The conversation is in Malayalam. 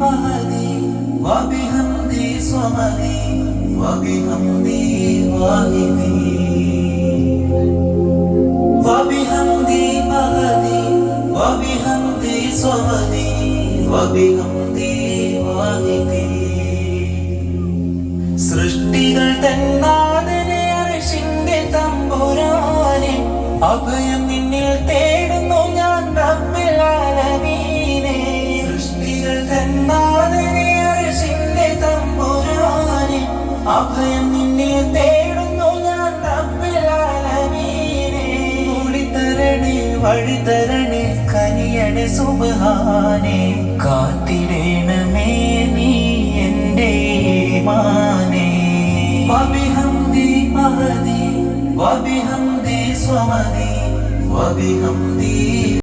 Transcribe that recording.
مهدي وبحمدي صمدي وبحمدي واهدي وبحمدي مهدي وبحمدي صمدي وبحمدي واهدي സൃഷ്ടികൾ തന്നാഥനെ അറിഷിന്റെ തമ്പുരാനെ അഭയം നിന്നിൽ തേടുന്നു അഭയം നിന്നെ തേടുന്നു ഞാൻ ആലമീനെ ഒളിതരണേ വഴിതരണേ കനിയണേ സുബ്ഹാനെ. കാത്തിടേണമേ നീ എന്റെ ഈമാനെ വബിഹംദി മഹദി വബിഹംദി സ്വമദി വബിഹംദി